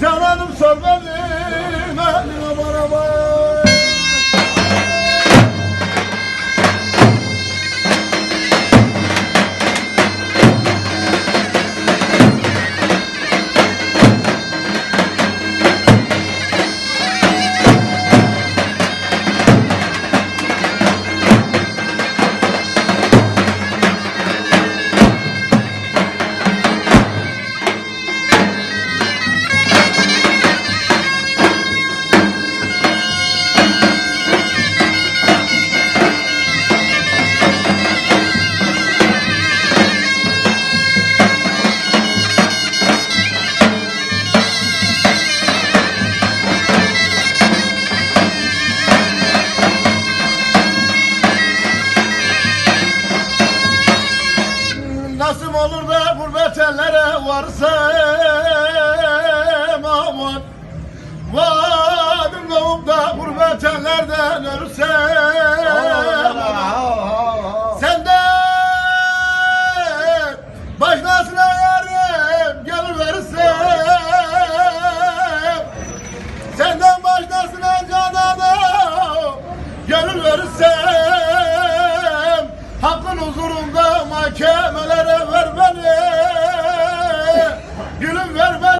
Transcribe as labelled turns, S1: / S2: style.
S1: Cananım sor Nasip olur da gurbet ellere varsam aman. Vadim doğup da gurbet ellerden ölürsem. Senden başkasına yarim geliversem Senden başkasına canana geliversem Hakkın huzurunda mahkemeler